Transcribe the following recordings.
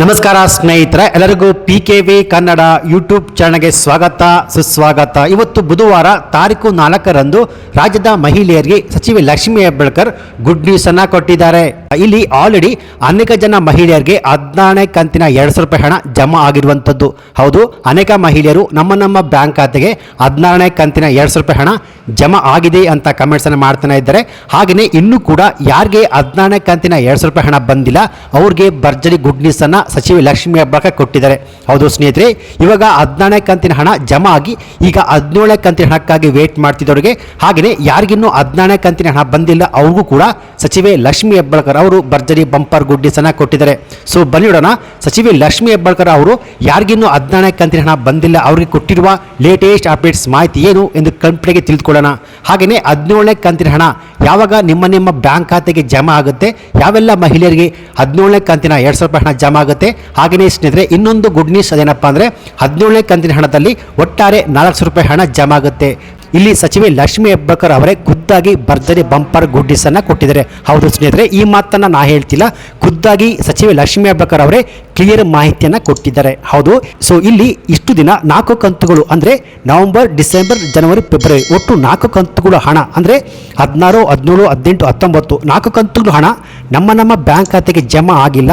ನಮಸ್ಕಾರ ಸ್ನೇಹಿತರೆ, ಎಲ್ಲರಿಗೂ P K V Kannada YouTube ಚಾನಲ್ಗೆ ಸ್ವಾಗತ, ಸುಸ್ವಾಗತ. ಇವತ್ತು ಬುಧವಾರ ತಾರೀಕು ನಾಲ್ಕರಂದು ರಾಜ್ಯದ ಮಹಿಳೆಯರಿಗೆ ಸಚಿವೆ ಲಕ್ಷ್ಮೀ ಹೆಬ್ಬಾಳ್ಕರ್ ಗುಡ್ ನ್ಯೂಸ್ ಅನ್ನ ಕೊಟ್ಟಿದ್ದಾರೆ. ಇಲ್ಲಿ ಆಲ್ರೆಡಿ ಅನೇಕ ಜನ ಮಹಿಳೆಯರಿಗೆ ಹದಿನಾರನೇ ಕಂತಿನ ಎರಡು ಸಾವಿರ ರೂಪಾಯಿ ಹಣ ಜಮಾ ಆಗಿರುವಂಥದ್ದು. ಹೌದು, ಅನೇಕ ಮಹಿಳೆಯರು ನಮ್ಮ ನಮ್ಮ ಬ್ಯಾಂಕ್ ಖಾತೆಗೆ ಹದಿನಾರನೇ ಕಂತಿನ ಎರಡು ಸಾವಿರ ರೂಪಾಯಿ ಹಣ ಜಮಾ ಆಗಿದೆ ಅಂತ ಕಮೆಂಟ್ಸ್ ಅನ್ನು ಮಾಡ್ತಾನೆ ಇದ್ದಾರೆ. ಹಾಗೆಯೇ ಇನ್ನೂ ಕೂಡ ಯಾರಿಗೆ ಹದಿನಾರನೇ ಕಂತಿನ ಎರಡು ಸಾವಿರ ರೂಪಾಯಿ ಹಣ ಬಂದಿಲ್ಲ, ಅವ್ರಿಗೆ ಭರ್ಜರಿ ಗುಡ್ ನ್ಯೂಸ್ ಅನ್ನ ಸಚಿವೆ ಲಕ್ಷ್ಮಿ ಹೆಬ್ಬಾಳ್ಕರ್ ಕೊಟ್ಟಿದ್ದಾರೆ. ಹೌದು ಸ್ನೇಹಿತರೆ, ಇವಾಗ ಹದಿನಾರನೇ ಕಂತಿನ ಹಣ ಜಮಾ ಆಗಿ ಈಗ ಹದಿನೇಳನೇ ಕಂತಿನ ಹಣಕ್ಕಾಗಿ ವೇಟ್ ಮಾಡ್ತಿದ್ದವರಿಗೆ. ಹಾಗೆಯೇ ಯಾರಿಗಿನ್ನೂ ಹದಿನಾರನೇ ಕಂತಿನ ಹಣ ಬಂದಿಲ್ಲ, ಅವ್ರಿಗೂ ಕೂಡ ಸಚಿವೆ ಲಕ್ಷ್ಮಿ ಹೆಬ್ಬಾಳ್ಕರ್ ಅವರು ಭರ್ಜರಿ ಬಂಪರ್ ಗುಡ್ ಕೊಟ್ಟಿದ್ದಾರೆ. ಸೊ ಬನ್ನಿ ನೋಡೋಣ, ಸಚಿವೆ ಲಕ್ಷ್ಮಿ ಹೆಬ್ಬಾಳ್ಕರ್ ಅವರು ಯಾರಿಗಿನ್ನೂ ಹದಿನಾರನೇ ಕಂತಿನ ಹಣ ಬಂದಿಲ್ಲ, ಅವರಿಗೆ ಕೊಟ್ಟಿರುವ ಲೇಟೆಸ್ಟ್ ಅಪ್ಡೇಟ್ಸ್ ಮಾಹಿತಿ ಏನು ಎಂದು ಕಂಪ್ನಿಗೆ ತಿಳಿದುಕೊಳ್ಳೋಣ ಹಾಗೆಯೇ ಹದಿನೇಳನೇ ಕಂತಿನ ಹಣ ಯಾವಾಗ ನಿಮ್ಮ ನಿಮ್ಮ ಬ್ಯಾಂಕ್ ಖಾತೆಗೆ ಜಮಾ ಆಗುತ್ತೆ, ಯಾವೆಲ್ಲ ಮಹಿಳೆಯರಿಗೆ ಹದಿನೇಳನೇ ಕಂತಿನ ಎರಡು ಸಾವಿರ ರೂಪಾಯಿ ಹಣ ಜಮಾ ಆಗುತ್ತೆ. ಹಾಗೆಯೇ ಸ್ನೇಹಿತರೆ, ಇನ್ನೊಂದು ಗುಡ್ ನ್ಯೂಸ್ ಅದೇನಪ್ಪ ಅಂದರೆ ಹದಿನೇಳನೇ ಕಂತಿನ ಹಣದಲ್ಲಿ ಒಟ್ಟಾರೆ ನಾಲ್ಕು ಸಾವಿರ ರೂಪಾಯಿ ಹಣ ಜಮಾ ಆಗುತ್ತೆ. ಇಲ್ಲಿ ಸಚಿವೆ ಲಕ್ಷ್ಮಿ ಹೆಬ್ಬಕರ್ ಅವರೇ ಖುದ್ದಾಗಿ ಭರ್ಜರಿ ಬಂಪರ್ ಗುಡ್ಡಿಸನ್ನು ಕೊಟ್ಟಿದ್ದಾರೆ. ಹೌದು ಸ್ನೇಹಿತರೆ, ಈ ಮಾತನ್ನ ನಾ ಹೇಳ್ತಿಲ್ಲ. ಖುದ್ದಾಗಿ ಸಚಿವೆ ಲಕ್ಷ್ಮಿ ಹೆಬ್ಬಕರ್ ಅವರೇ ಕ್ಲಿಯರ್ ಮಾಹಿತಿಯನ್ನ ಕೊಟ್ಟಿದ್ದಾರೆ. ಹೌದು ಸೊ ಇಲ್ಲಿ ಇಷ್ಟು ದಿನ ನಾಲ್ಕು ಕಂತುಗಳು ಅಂದ್ರೆ ನವೆಂಬರ್, ಡಿಸೆಂಬರ್, ಜನವರಿ, ಫೆಬ್ರವರಿ ಒಟ್ಟು ನಾಲ್ಕು ಕಂತುಗಳು ಹಣ ಅಂದ್ರೆ ಹದಿನಾರು, ಹದಿನೇಳು, ಹದಿನೆಂಟು, ಹತ್ತೊಂಬತ್ತು ನಾಲ್ಕು ಕಂತುಗಳು ಹಣ ನಮ್ಮ ನಮ್ಮ ಬ್ಯಾಂಕ್ ಖಾತೆಗೆ ಜಮಾ ಆಗಿಲ್ಲ.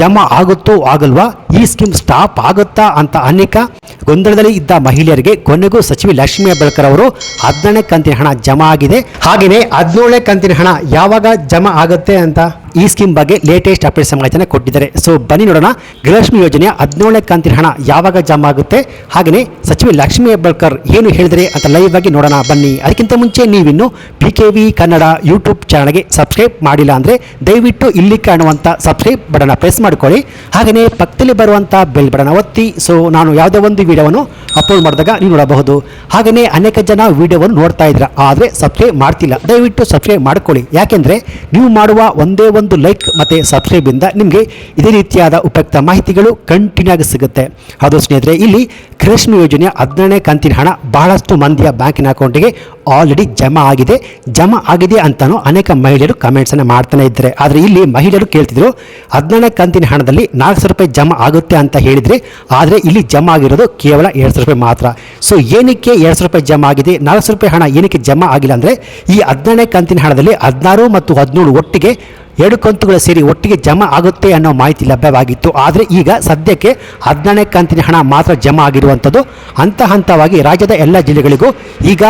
ಜಮಾ ಆಗುತ್ತೋ ಆಗಲ್ವಾ? ಈ ಸ್ಕೀಮ್ ಸ್ಟಾಪ್ ಆಗುತ್ತಾ ಅಂತ ಅನೇಕ ಗೊಂದಲದಲ್ಲಿ ಇದ್ದ ಮಹಿಳೆಯರಿಗೆ ಕೊನೆಗೂ ಸಚಿವೆ ಲಕ್ಷ್ಮಿ ಹೆಬ್ಬಾಳ್ಕರ್ ಅವರು ಹದಿನೇಳನೇ ಕಂತಿನ ಹಣ ಜಮಾ ಆಗಿದೆ. ಹಾಗೆಯೇ ಹದಿನೇಳನೇ ಕಂತಿನ ಹಣ ಯಾವಾಗ ಜಮಾ ಆಗುತ್ತೆ ಅಂತ? ಈ ಸ್ಕೀಮ್ ಬಗ್ಗೆ ಲೇಟೆಸ್ಟ್ ಅಪ್ಡೇಟ್ಸ್ ಮಾಹಿತಿಯನ್ನು ಕೊಟ್ಟಿದ್ದಾರೆ. ಸೊ ಬನ್ನಿ ನೋಡೋಣ. ಗೃಹಲಕ್ಷ್ಮಿ ಯೋಜನೆಯ ಹದಿನೇಳನೇ ಕಂತಿನ ಹಣ ಯಾವಾಗ ಜಮಾ ಆಗುತ್ತೆ? ಹಾಗೆಯೇ ಸಚಿವೆ ಲಕ್ಷ್ಮಿ ಹೆಬ್ಬಾಳ್ಕರ್ ಏನು ಹೇಳಿದರೆ ಅಂತ ಲೈವ್ ಆಗಿ ನೋಡೋಣ. ಬನ್ನಿ. ಅದಕ್ಕಿಂತ ಮುಂಚೆ ನೀವಿನ್ನು P K V Kannada YouTube ಚಾನಲ್ಗೆ ಸಬ್ಸ್ಕ್ರೈಬ್ ಮಾಡಿಲ್ಲ ಅಂದರೆ ದಯವಿಟ್ಟು ಇಲ್ಲಿ ಕಾಣುವಂಥ ಸಬ್ಸ್ಕ್ರೈಬ್ ಬಟನ್ನ ಪ್ರೆಸ್ ಮಾಡ್ಕೊಳ್ಳಿ. ಹಾಗೆಯೇ ಪಕ್ಕದಲ್ಲಿ ಬರುವಂಥ ಬೆಲ್ ಬಟನ್ ಒತ್ತಿ. ಸೊ ನಾನು ಯಾವುದೇ ಒಂದು ವಿಡಿಯೋವನ್ನು ಅಪ್ಲೋಡ್ ಮಾಡಿದಾಗ ನೀವು ನೋಡಬಹುದು. ಹಾಗೆಯೇ ಅನೇಕ ಜನ ವಿಡಿಯೋವನ್ನು ನೋಡ್ತಾ ಇದ್ರ, ಆದರೆ ಸಬ್ಸ್ಕ್ರೈಬ್ ಮಾಡ್ತಿಲ್ಲ. ದಯವಿಟ್ಟು ಸಬ್ಸ್ಕ್ರೈಬ್ ಮಾಡ್ಕೊಳ್ಳಿ. ಯಾಕೆಂದರೆ ನೀವು ಮಾಡುವ ಒಂದು ಲೈಕ್ ಮತ್ತು ಸಬ್ಸ್ಕ್ರೈಬಿಂದ ನಿಮಗೆ ಇದೇ ರೀತಿಯಾದ ಉಪಯುಕ್ತ ಮಾಹಿತಿಗಳು ಕಂಟಿನ್ಯೂ ಆಗಿ ಸಿಗುತ್ತೆ. ಅದು ಸ್ನೇಹಿತರೆ, ಇಲ್ಲಿ ಕೃಷ್ಣ ಯೋಜನೆಯ ಹದಿನೇಳನೇ ಕಂತಿನ ಹಣ ಬಹಳಷ್ಟು ಮಂದಿಯ ಬ್ಯಾಂಕಿನ ಅಕೌಂಟಿಗೆ ಆಲ್ರೆಡಿ ಜಮಾ ಆಗಿದೆ. ಜಮಾ ಆಗಿದೆ ಅಂತಲೂ ಅನೇಕ ಮಹಿಳೆಯರು ಕಮೆಂಟ್ಸನ್ನು ಮಾಡ್ತಾನೆ ಇದ್ದಾರೆ. ಆದರೆ ಇಲ್ಲಿ ಮಹಿಳೆಯರು ಕೇಳ್ತಿದ್ರು ಹದಿನೇಳನೇ ಕಂತಿನ ಹಣದಲ್ಲಿ ನಾಲ್ಕು ಸಾವಿರ ರೂಪಾಯಿ ಜಮಾ ಆಗುತ್ತೆ ಅಂತ ಹೇಳಿದರೆ, ಆದರೆ ಇಲ್ಲಿ ಜಮಾ ಆಗಿರೋದು ಕೇವಲ ಎರಡು ಸಾವಿರ ರೂಪಾಯಿ ಮಾತ್ರ. ಸೊ ಏನಕ್ಕೆ ಎರಡು ಸಾವಿರ ರೂಪಾಯಿ ಜಮಾ ಆಗಿದೆ, ನಾಲ್ಕು ಸಾವಿರ ರೂಪಾಯಿ ಹಣ ಏನಕ್ಕೆ ಜಮಾ ಆಗಿಲ್ಲ ಅಂದರೆ, ಈ ಹದಿನೇಳನೇ ಕಂತಿನ ಹಣದಲ್ಲಿ ಹದಿನಾರು ಮತ್ತು ಹದಿನೇಳು ಒಟ್ಟಿಗೆ ಎರಡು ಕಂತುಗಳು ಸೇರಿ ಒಟ್ಟಿಗೆ ಜಮಾ ಆಗುತ್ತೆ ಅನ್ನೋ ಮಾಹಿತಿ ಲಭ್ಯವಾಗಿತ್ತು. ಆದರೆ ಈಗ ಸದ್ಯಕ್ಕೆ ಹದಿನೇಳನೇ ಕಂತಿನ ಹಣ ಮಾತ್ರ ಜಮಾ ಆಗಿರುವಂಥದ್ದು. ಹಂತ ಹಂತವಾಗಿ ರಾಜ್ಯದ ಎಲ್ಲ ಜಿಲ್ಲೆಗಳಿಗೂ ಈಗ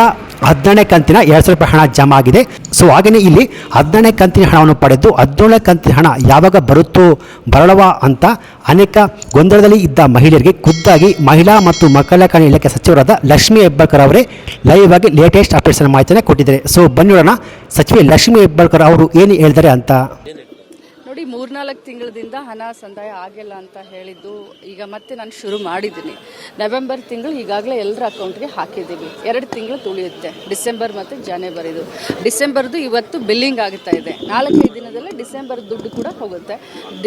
ಹದಿನೇಳನೇ ಕಂತಿನ ಎರಡು ಸಾವಿರ ರೂಪಾಯಿ ಹಣ ಜಮಾ ಆಗಿದೆ. ಸೊ ಹಾಗೆಯೇ ಇಲ್ಲಿ ಹದಿನೇಳನೇ ಕಂತಿನ ಹಣವನ್ನು ಪಡೆದು ಹದಿನೇಳನೇ ಕಂತಿನ ಹಣ ಯಾವಾಗ ಬರುತ್ತೋ ಬರಳವಾ ಅಂತ ಅನೇಕ ಗೊಂದಲದಲ್ಲಿ ಇದ್ದ ಮಹಿಳೆಯರಿಗೆ ಖುದ್ದಾಗಿ ಮಹಿಳಾ ಮತ್ತು ಮಕ್ಕಳ ಕಲ್ಯಾಣ ಇಲಾಖೆ ಸಚಿವರಾದ ಲಕ್ಷ್ಮಿ ಹೆಬ್ಬಾಳ್ಕರ್ ಅವರೇ ಲೈವ್ ಆಗಿ ಲೇಟೆಸ್ಟ್ ಅಪ್ಡೇಟ್ಸ್ ಮಾಹಿತಿಯನ್ನು ಕೊಟ್ಟಿದ್ದಾರೆ. ಸೊ ಬನ್ನಿ ನೋಡೋಣ. ಸಚಿವೆ ಲಕ್ಷ್ಮಿ ಹೆಬ್ಬಾಳ್ಕರ್ ಅವರು ಏನು ಹೇಳಿದ್ದಾರೆ ಅಂತ. ನೋಡಿ ಮೂರ್ನಾಲ್ಕು ತಿಂಗಳದಿಂದ ಹಣ ಸಂದಾಯ ಆಗಿಲ್ಲ ಅಂತ ಹೇಳಿದ್ದು ಈಗ ಮತ್ತೆ ನಾನು ಶುರು ಮಾಡಿದ್ದೀನಿ. ನವೆಂಬರ್ ತಿಂಗಳು ಈಗಾಗಲೇ ಎಲ್ಲರ ಅಕೌಂಟ್ಗೆ ಹಾಕಿದ್ದೀವಿ. ಎರಡು ತಿಂಗಳು ತುಳಿಯುತ್ತೆ. ಡಿಸೆಂಬರ್ ಮತ್ತು ಜನವರಿದು. ಡಿಸೆಂಬರ್ದು ಇವತ್ತು ಬಿಲ್ಲಿಂಗ್ ಆಗ್ತಾ ಇದೆ. ನಾಲ್ಕೈದು ದಿನದಲ್ಲೇ ಡಿಸೆಂಬರ್ ದುಡ್ಡು ಕೂಡ ಹೋಗುತ್ತೆ.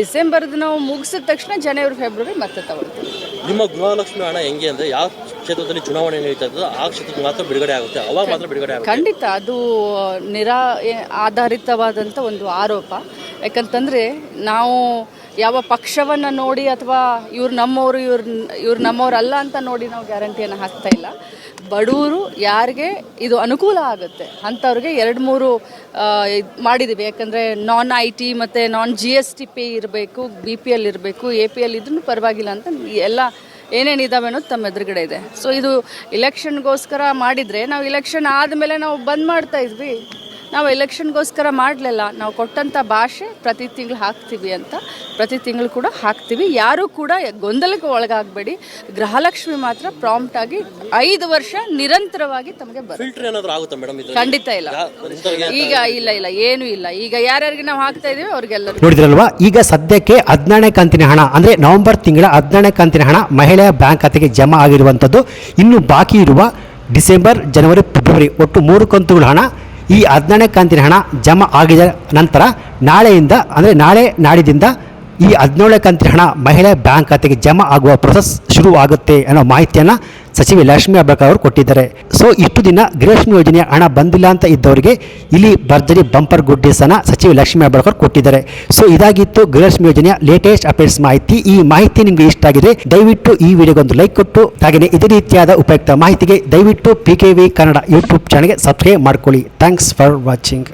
ಡಿಸೆಂಬರ್ದು ನಾವು ಮುಗಿಸಿದ ತಕ್ಷಣ ಜನವರಿ ಫೆಬ್ರವರಿ ಮತ್ತೆ ತಗೊಳ್ತೀವಿ. ನಿಮ್ಮ ಗೃಹಲಕ್ಷ್ಮಿ ಹಣ ಹೆಂಗೆ ಅಂದರೆ ಯಾವ ಕ್ಷೇತ್ರದಲ್ಲಿ ಚುನಾವಣೆ ನಡೀತಾ ಇರ್ತದೋ ಆ ಕ್ಷೇತ್ರಕ್ಕೆ ಮಾತ್ರ ಬಿಡುಗಡೆ ಆಗುತ್ತೆ. ಅವಾಗ ಮಾತ್ರ ಬಿಡುಗಡೆ ಆಗುತ್ತೆ. ಖಂಡಿತ. ಅದು ನಿರಾ ಆಧಾರಿತವಾದಂಥ ಒಂದು ಆರೋಪ. ಯಾಕಂತಂದರೆ ನಾವು ಯಾವ ಪಕ್ಷವನ್ನು ನೋಡಿ ಅಥವಾ ಇವ್ರು ನಮ್ಮವರು, ಇವ್ರು ಇವ್ರು ನಮ್ಮವ್ರು ಅಲ್ಲ ಅಂತ ನೋಡಿ ನಾವು ಗ್ಯಾರಂಟಿಯನ್ನು ಹಾಕ್ತಾ ಇಲ್ಲ. ಬಡವರು ಯಾರಿಗೆ ಇದು ಅನುಕೂಲ ಆಗುತ್ತೆ. ಅಂಥವ್ರಿಗೆ ಎರಡು ಮೂರು ಮಾಡಿದ್ದೀವಿ ಯಾಕಂದರೆ ನಾನ್ ಐ ಟಿ ಮತ್ತು non G S T pay ಇರಬೇಕು ಬಿ ಪಿ ಎಲ್ ಇರಬೇಕು ಎ ಪಿ ಎಲ್ ಇದ್ರೂ ಪರವಾಗಿಲ್ಲ ಅಂತ ಎಲ್ಲ ಏನೇನು ಇದಾವೆ ಅನ್ನೋದು ತಮ್ಮ ಎದುರುಗಡೆ ಇದೆ. ಸೊ ಇದು ಇಲೆಕ್ಷನ್ಗೋಸ್ಕರ ಮಾಡಿದರೆ ನಾವು ಇಲೆಕ್ಷನ್ ಆದಮೇಲೆ ನಾವು ಬಂದ್ ಮಾಡ್ತಾ ಇದ್ವಿ. ನಾವು ಎಲೆಕ್ಷನ್ಗೋಸ್ಕರ ಮಾಡಲಿಲ್ಲ. ನಾವು ಕೊಟ್ಟಂಥ ಭಾಷೆ ಪ್ರತಿ ತಿಂಗಳು ಹಾಕ್ತೀವಿ ಅಂತ. ಪ್ರತಿ ತಿಂಗಳು ಕೂಡ ಹಾಕ್ತೀವಿ. ಯಾರೂ ಕೂಡ ಗೊಂದಲಕ್ಕೆ ಒಳಗಾಗಬೇಡಿ. ಗೃಹಲಕ್ಷ್ಮಿ ಮಾತ್ರ ಪ್ರಾಂಪ್ಟ್ ಆಗಿ ಐದು ವರ್ಷ ನಿರಂತರವಾಗಿ ತಮಗೆ ಬರುತ್ತೆ. ಖಂಡಿತ ಇಲ್ಲ. ಈಗ ಇಲ್ಲ ಇಲ್ಲ. ಏನೂ ಇಲ್ಲ. ಈಗ ಯಾರ್ಯಾರಿಗೆ ನಾವು ಹಾಕ್ತಾ ಇದೀವಿ ಅವ್ರಿಗೆಲ್ಲರೂ ನೋಡಿದ್ರಲ್ವಾ? ಈಗ ಸದ್ಯಕ್ಕೆ ಹದಿನಾರನೇ ಕಂತಿನ ಹಣ ಅಂದರೆ ನವೆಂಬರ್ ತಿಂಗಳ ಹದಿನೇಳನೇ ಕಂತಿನ ಹಣ ಮಹಿಳೆಯ ಬ್ಯಾಂಕ್ ಖಾತೆಗೆ ಜಮಾ ಆಗಿರುವಂಥದ್ದು. ಇನ್ನು ಬಾಕಿ ಇರುವ ಡಿಸೆಂಬರ್ ಜನವರಿ ಫೆಬ್ರವರಿ ಒಟ್ಟು ಮೂರು ಕಂತುಗಳ ಹಣ ಈ ಹದಿನೇಳನೇ ಕಂತಿನ ಹಣ ಜಮಾ ಆಗಿದ ನಂತರ ನಾಳೆಯಿಂದ ಅಂದರೆ ನಾಳೆ ನಾಡಿದಿಂದ ಈ ಹದಿನೇಳನೇ ಕಂತಿನ ಹಣ ಮಹಿಳೆ ಬ್ಯಾಂಕ್ ಖಾತೆಗೆ ಜಮಾ ಆಗುವ ಪ್ರೊಸೆಸ್ ಶುರು ಆಗುತ್ತೆ ಅನ್ನೋ ಮಾಹಿತಿಯನ್ನು ಸಚಿವೆ ಲಕ್ಷ್ಮೀ ಹೆಬ್ಬಾಳ್ಕರ್ ಅವರು ಕೊಟ್ಟಿದ್ದಾರೆ. ಸೊ ಇಷ್ಟು ದಿನ ಗೃಹಲಕ್ಷ್ಮಿ ಯೋಜನೆಯ ಹಣ ಬಂದಿಲ್ಲ ಅಂತ ಇದ್ದವರಿಗೆ ಇಲ್ಲಿ ಭರ್ಜರಿ ಬಂಪರ್ ಗುಡ್ ಅನ್ನ ಸಚಿವೆ ಲಕ್ಷ್ಮೀ ಹೆಬ್ಬಾಳ್ಕರ್ ಕೊಟ್ಟಿದ್ದಾರೆ. ಸೊ ಇದಾಗಿತ್ತು ಗೃಹಲಕ್ಷ್ಮಿ ಯೋಜನೆಯ ಲೇಟೆಸ್ಟ್ ಅಪ್ಡೇಟ್ಸ್ ಮಾಹಿತಿ. ಈ ಮಾಹಿತಿ ನಿಮಗೆ ಇಷ್ಟ ಆಗಿದೆ ದಯವಿಟ್ಟು ಈ ವಿಡಿಯೋಗೊಂದು ಲೈಕ್ ಕೊಟ್ಟು ಹಾಗೆಯೇ ಇದೇ ರೀತಿಯಾದ ಉಪಯುಕ್ತ ಮಾಹಿತಿಗೆ ದಯವಿಟ್ಟು P K V Kannada YouTube ಚಾನಲ್ಗೆ ಸಬ್ಸ್ಕ್ರೈಬ್ ಮಾಡ್ಕೊಳ್ಳಿ. Thanks for watching